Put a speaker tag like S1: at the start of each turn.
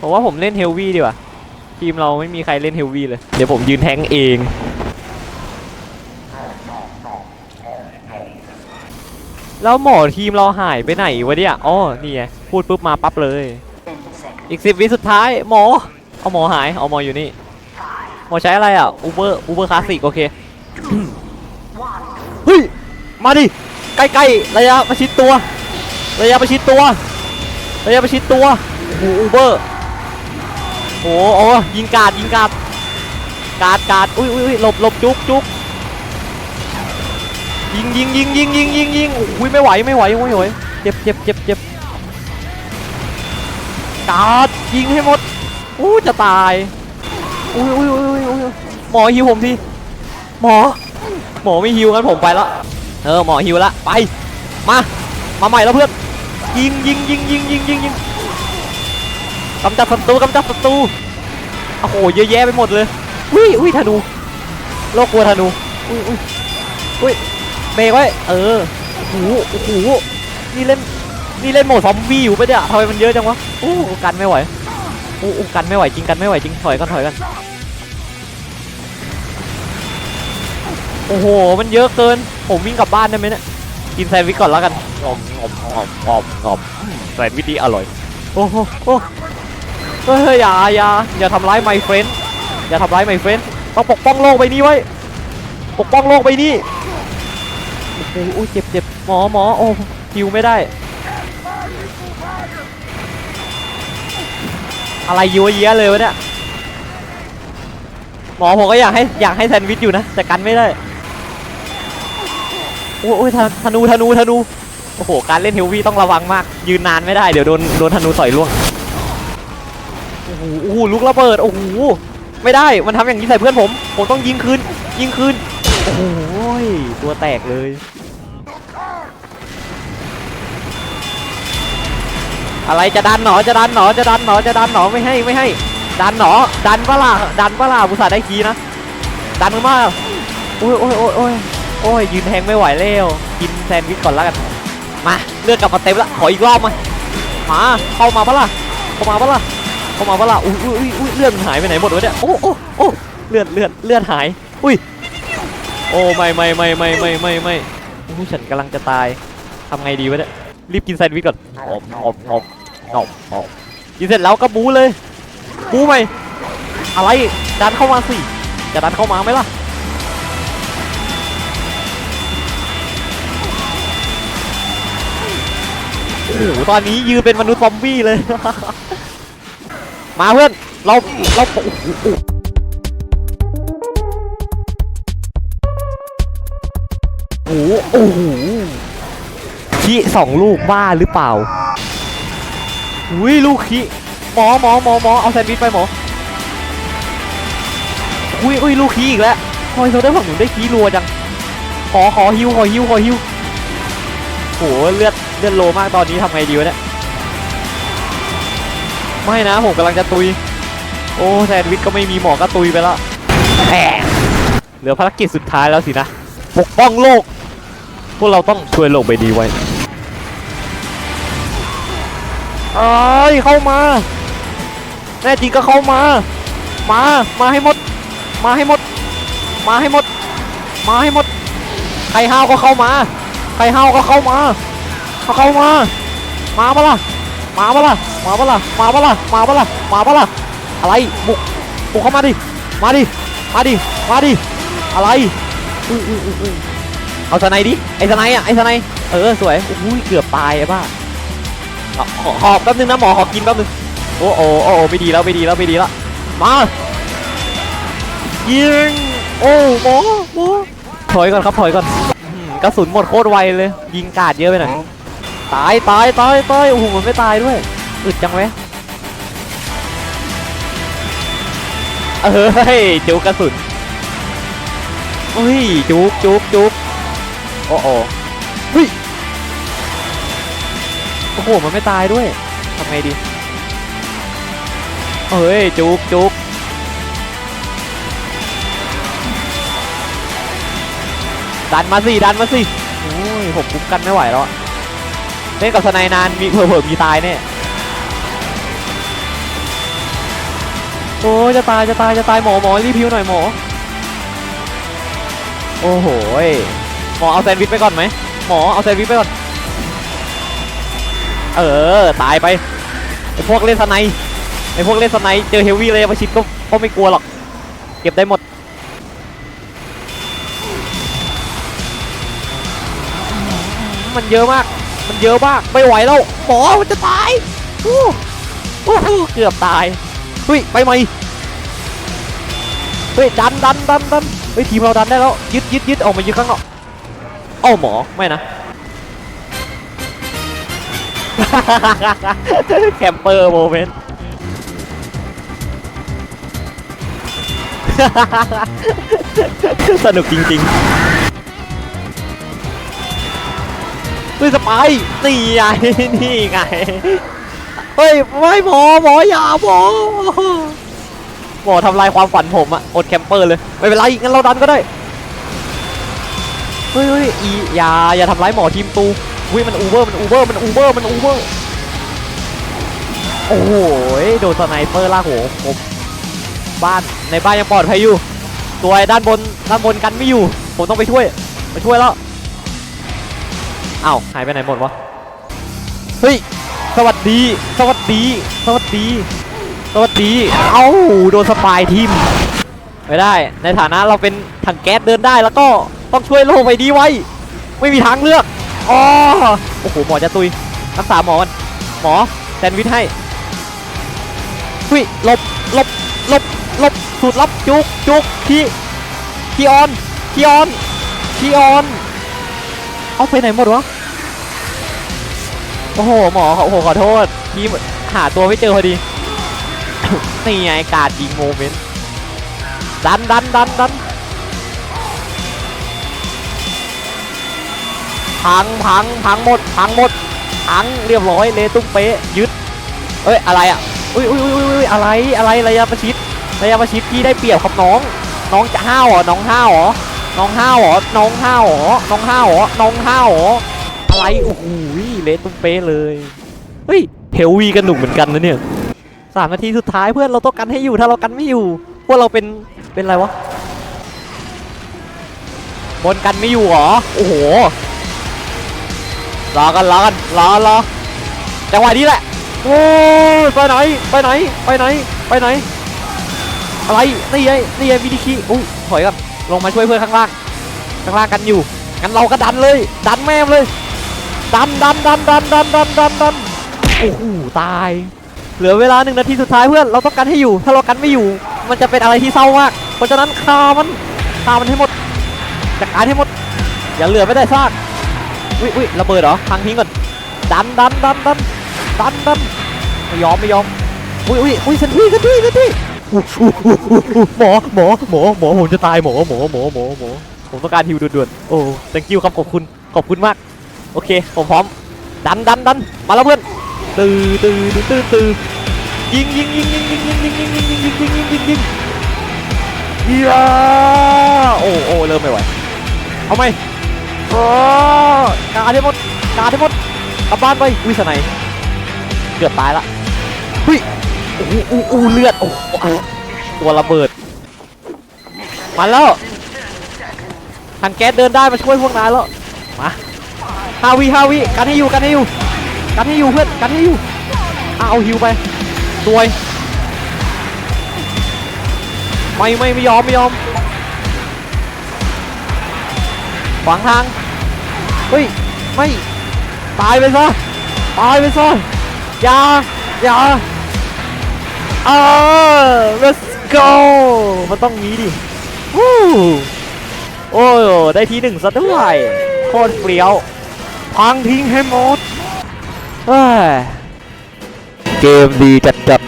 S1: ผมว่าผมเล่นเฮลวี่ดีกว่าทีมเราไม่มีใครเล่นเฮลวี่เลย เดี๋ยวผมยืนแทงค์เอง แล้วหมอทีมเราหายไปไหนวะเนี่ยอ๋อนี่ไงพูดปุ๊บมาปั๊บเลย อีกสิบวิสุดท้ายหมอ เอาหมอหาย เอาหมออยู่นี่ หมอใช้อะไรอะอูเบอร์อูเบอร์คลาสสิกโอเคเฮ้ย มาดิ ใกล้ๆ ระยะประชิดตัว ระยะประชิดตัว ระยะประชิดตัวโอ้โหอูเบอร์ โอ้โหโอ้ยิงกาดยิงกาดกาดกาดอุ้ยอุ้ยอุ้ยหลบหลบจุกจุกยิงยิงยิงยิงยิงยิงยิงอุ้ยไม่ไหวไม่ไหวไม่ไหวเจ็บเจ็บเจ็บเจ็บกาดยิงให้หมดอู้จะตายอุ้ยอุ้ยอุ้ยอุ้ยหมอฮิวผมทีหมอ หมอไม่ฮิวงั้นผมไปแล้วเออหมอฮิวละไปมามาใหม่แล้วเพื่อนยิงยิงยิงยิงยิงยิงยิง กำจัดศัตรูกำจัดศัตรูโอ้โหเยอะแยะไปหมดเลยอุ้ยอุ้ยธนูโลกกลัวธนูอุ้ยอุ้ยอุ้ยเบรกไว้เออโอ้โหโอ้โหนี่เล่นนี่เล่นโหมดซอมบี้อยู่ปะเนี่ยทำไมมันเยอะจังวะโอ้กันไม่ไหวโอ้โอ้กันไม่ไหวจริงกันไม่ไหวจริงถอยกันถอยกันโอ้โห มันเยอะเกิน ผมวิ่งกลับบ้านได้ไหมเนี่ย กินแซนด์วิชก่อนแล้วกันงอมงอมงอมงอมงอมอืมแซนด์วิชนี้อร่อย โอ้โหโอ้ เฮ้ยเฮ้ยอย่าอย่าอย่าทำร้ายไมเฟรนอย่าทำร้ายไมเฟรนต้องปกป้องโลกใบนี้ไว้ ปกป้องโลกใบนี้โอ้โหอุ้ยเจ็บเจ็บหมอหมอโอ้ฮิวไม่ได้ อะไรยัวเยี้ยเลยวะเนี่ยหมอผมก็อยากให้อยากให้แซนวิชอยู่นะแต่กันไม่ได้โอ้ยธธนูธนูธนูโอ้โหการเล่นเฮลวี่ต้องระวังมาก ยืนนานไม่ได้เดี๋ยวโดนโดนธนูต่อยล่วง โอ้โหโอ้โหลูกระเบิด โอ้โห ไม่ได้ มันทำอย่างนี้ใส่เพื่อนผม ผมต้องยิงคืน ยิงคืน โอ้โหยตัวแตกเลย อะไรจะดันหนอ จะดันหนอ จะดันหนอ จะดันหนอ ไม่ให้ ไม่ให้ ดันหนอ ดันปะล่ะ ดันปะล่ะบุษาได้คีนะ ดันมากโอ้ยโอ้ยโอ้ยโอ้ยโอ้ยยืนแทงไม่ไหวแล้ว กินแซนด์วิชก่อนแล้วกัน มา เลือดกลับมาเต็มละ ขออีกรอบมา มา เข้ามาปะล่ะ เข้ามาปะล่ะ เข้ามาปะล่ะอุ้ยอุ้ยอุ้ยเลือดมันหายไปไหนหมดวะเนี่ยโอ้โอ้โอ้เลือดเลือดเลือดหาย อุ้ยโอ้ไม่ไม่ไม่ไม่ไม่ไม่ไม่โอ้ฉันกำลังจะตายทำไงดีวะเนี่ยรีบกินแซนด์วิชก่อนอมอมอมอมอมกินเสร็จแล้วก็บูเลยบูไหมอะไรดันเข้ามาสิจะดันเข้ามาไหมล่ะโอ้โหตอนนี้ยืนเป็นมนุษย์ซอมบี้เลย มาเพื่อน เรา เราโอ้โหโอ้โหโอ้โหขี้สองลูกบ้าหรือเปล่าอุ้ยลูกขี้หมอหมอหมอหมอเอาแซนด์วิชไปหมออุ้ยอุ้ยลูกขี้อีกแล้วทำไมเราได้ฝั่งหนูได้ขี้รัวจังขอขอฮิวขอฮิวขอฮิวโหเลือดเลือดโลมากตอนนี้ทำไงดีวะเนี่ย ไม่นะผมกำลังจะตุย โอ้แซนวิชก็ไม่มีหมอก็ตุยไปล้วแหมเหลือภารกิจสุดท้ายแล้วสินะ ปกป้องโลก พวกเราต้องช่วยโลกใบนี้ไว้ไอ้ยเข้ามา แน่จริงก็เข้ามา มา มาให้หมด มาให้หมด มาให้หมด มาให้หมด ใครห้าวก็เข้ามา ใครห้าวก็เข้ามา เขาเข้ามา มาปะล่ะ มาปะล่ะมาปะล่ะมาปะล่ะมาปะล่ะมาปะล่ะอะไรบุกบุกเข้ามาดิมาดิมาดิมาดิอะไรอุ้ยอุ้ยอุ้ยอุ้ยเอาสไนด์ดิไอสไนด์อะไอสไนด์เออสวยอุ้ยเกือบตายไอ้บ้าเอาขอขอแป๊บนึงนะหมอขอกินแป๊บนึงโอ้โอ้โอ้โอ้ไม่ดีแล้วไม่ดีแล้วไม่ดีแล้วมายิงโอ้หมอหมอถอยก่อนครับถอยก่อนกระสุนหมดโคตรไวเลย ยิงกาดเยอะไปหน่อย ตายตายตายตายโอ้โหมันไม่ตายด้วยอึดจังเว้ยเฮ้ยจุกกระสุนเฮ้ยจุกจุกจุกโอ้โหเฮ้ยโอ้โหมันไม่ตายด้วยทำไงดีเฮ้ยจุกจุกดันมาสิดันมาสิโอ้ยผมคุ้มกันไม่ไหวแล้ว เล่นกับสไนนานมีเผื่อๆมีตายแน่โอ้จะตายจะตายจะตายหมอหมอรีพิวหน่อยหมอโอ้โหหมอเอาแซนด์วิชไปก่อนไหมหมอเอาแซนด์วิชไปก่อนเออตายไปไอพวกเล่นสไนไอพวกเล่นสไนเจอเฮฟวี่เลยมาชิดก็ก็ไม่กลัวหรอกเก็บได้หมดมันเยอะมาก มันเยอะมากไม่ไหวแล้วหมอมันจะตายอู้อู้หูเกือบตายเฮ้ยไปไหมเฮ้ยดันดันดันดันเฮ้ยทีมเราดันได้แล้วยึดยึดยึดออกมายึดข้างนอกเอ้าหมอไม่นะแคมเปอร์โมเมนต์สนุกจริงๆ เฮ้ยสไปนี่ไงนี่ไงเฮ้ยไม่หมอหมออย่าหมอหมอทำลายความฝันผมอะอดแคมเปอร์เลยไม่เป็นไรงั้นเราดันก็ได้เฮ้ยเฮ้ยอีอย่าอย่าทำร้ายหมอทีมตูอุ้ยมันอูเบอร์มันอูเบอร์มันอูเบอร์มันอูเบอร์โอ้โหโดนสไนเปอร์ลากหัวผมบ้านในบ้านยังปลอดภัยอยู่ตัวด้านบนด้านบนกันไม่อยู่ผมต้องไปช่วยไปช่วยแล้ว อ้าวหายไปไหนหมดวะ เฮ้ย สวัสดี สวัสดี สวัสดี สวัสดี เอ้า โดนสปายทีมไม่ได้ ในฐานะเราเป็นถังแก๊สเดินได้แล้วก็ต้องช่วยโลกไปดีไว้ ไม่มีทางเลือกอ๋อโอ้โห หมอจะตุย รักษาหมอกันหมอแซนด์วิชให้เฮ้ยหลบหลบหลบหลบสูตรลับจุกจุกพี่พี่ออนพี่ออนพี่ออน เอาไปไหนหมดวะ โอ้โหหมอขอโอ้โหขอโทษพี่หาตัวไม่เจอพอดี นี่ไงการดยิงโมเมนต์ดันดันดันดันพังพังพังหมดพังหมดพังเรียบร้อยเลตุ้มเป๊ะยึดเอ้ยอะไรอะอุ้ยอุ้ยอุ้ยอุ้ยอะไรอะไรระยะประชิดระยะประชิดพี่ได้เปรียบครับน้อง น้องจะห้าวเหรอน้องห้าวเหรอ น้องห้าวเหรอ น้องห้าวเหรอ น้องห้าวเหรอ น้องห้าวเหรอ อะไร โอ้โหเละตุ้มเป๊ะเลย เฮ้ยเทลวีกันหนุกเหมือนกันนะเนี่ยสามนาทีสุดท้ายเพื่อนเราต้องกันให้อยู่ถ้าเรากันไม่อยู่พวกเราเป็นเป็นอะไรวะบนกันไม่อยู่เหรอ โอ้โหรอกันรอกันรอรอจังหวะนี้แหละโอ้ยไปไหนไปไหนไปไหนไปไหนอะไรนี่ไงนี่ไงวิธีคีอุ้ยถอยก่อน ลงมาช่วยเพื่อนข้างล่าง ข้างล่างกันอยู่ งั้นเราก็ดันเลย ดันแม่มเลย ดันดันดันดันดันดันดันดันโอ้โหตาย เหลือเวลาหนึ่งนาทีสุดท้ายเพื่อน เราต้องกันให้อยู่ ถ้าเรากันไม่อยู่ มันจะเป็นอะไรที่เศร้ามาก เพราะฉะนั้นฆ่ามันฆ่ามันให้หมด จัดการให้หมด อย่าเหลือไม่ได้ซากอุ้ยอุ้ยระเบิดเหรอพังทิ้งก่อน ดันดันดันดันดันดันไม่ยอมไม่ยอมอุ้ยอุ้ยอุ้ยสันที่สันที่สันที่ หมอหมอหมอหมอผมจะตายหมอหมอหมอหมอหมอผมต้องการฮิวด่วนๆโอ้ thank you ครับขอบคุณขอบคุณมาก โอเค ผมพร้อม ดันดันดันมาแล้วเพื่อนตื่นตื่นตื่นตื่นยิงยิงยิงยิงยิงยิงยิงยิงยิงยิงยิงยิงยิงยิงยิงเฮียโอ้โอ้เริ่มไม่ไหวเอาไหมโอ้กาได้หมดกาได้หมดกลับบ้านไปอุ้ยสไนเกือบตายละเฮ้ย โอ้โหโอ้เลือดโอ้โหตัวระเบิด มาแล้วทางแก๊สเดินได้มาช่วยพวกนายแล้ว มาฮาวิฮาวิกันให้อยู่กันให้อยู่กันให้อยู่เพื่อนกันให้อยู่อะเอาฮิวไปดวยไม่ไม่ไม่ยอมไม่ยอมขวางทางเฮ้ยไม่ตายไปซะตายไปซะอย่าอย่า เออ let's go มันต้องมีดิวู้โอ้ยได้ทีหนึ่งซะด้วยโคตรเปรี้ยว พังทิ้งให้หมดเฮ้ยเกมดีจัดจัด